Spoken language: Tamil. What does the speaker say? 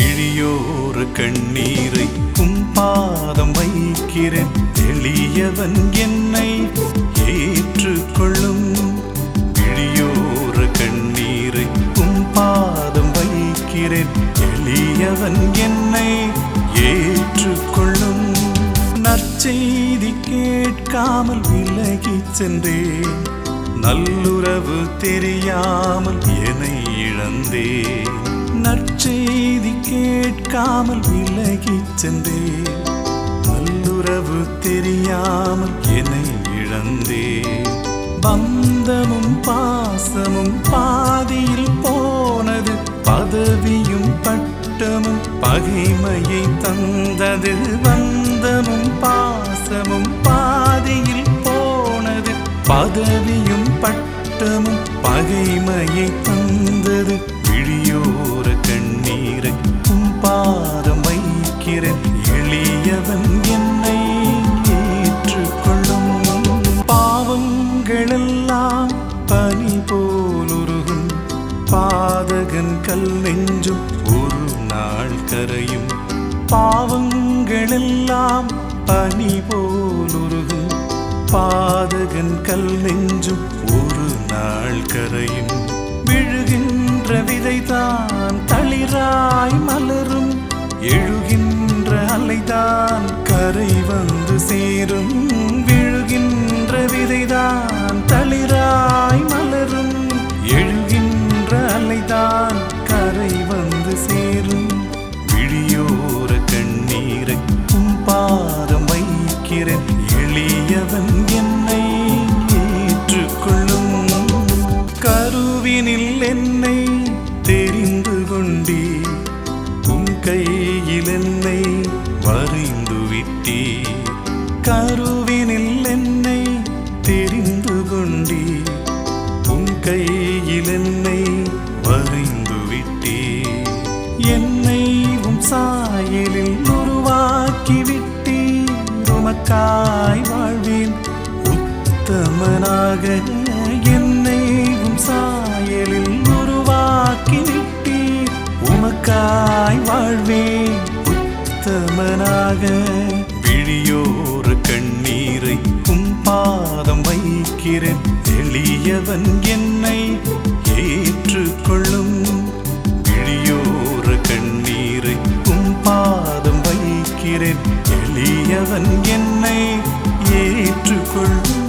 விழியோர கண்ணீரை பாதம் வைக்கிறேன். எளியவன் என்னை ஏற்றுக்கொள்ளும். விழியோர கண்ணீரை பாதம் வைக்கிறேன். எளியவன் என்னை ஏற்றுக்கொள்ளும். நற்செய்தி கேட்காமல் விலகிச் சென்றேன். நல்லுறவு தெரியாமல் என்னை இழந்தேன். கேட்காமல் விலகி சென்றேன். நல்லுறவு தெரியாமல் என்னை இழந்தேன். பந்தமும் பாசமும் பாதியில் போனது பதவியும் பட்டமும் பகைமையை தந்தது பந்தமும் பாசமும் பாதியில் போனது பதவியும் பட்டமும் பகைமையை தந்தது விழியோர கண்ணீர் போலுருகும் பாதகன் கல் நெஞ்சும் ஒரு நாள் கரையும். பாவங்களெல்லாம் பனி போலுருகும் பாதகன் கல் நெஞ்சும் ஒரு நாள் கரையும். விழுகின்ற விதைதான் தளிராய் மலரும். எழுகின்ற அலைதான் கரை வந்து சேரும். விழுகின்ற விதைதான் தளிராய் கருவினில் என்னை தெரிந்து கொண்டீ உம் கையில் என்னை வரைந்து விட்டீ என்னை உம் சாயலில் உருவாக்கி விட்டீ உமக்காய் வாழ்வேன் உத்தமனாக என்னை உம் சாயலில் உருவாக்கி விட்டீ உமக்காய் வாழ்வேன் உத்தமனாக விழியோர கண்ணீரை உம் பாதம் வைக்கிறேன். எளியவன் என்னை ஏற்றுக்கொள்ளும். இழியோர கண்ணீரை உம் பாதம் வைக்கிறேன். எளியவன் என்னை ஏற்றுக்கொள்ளும்.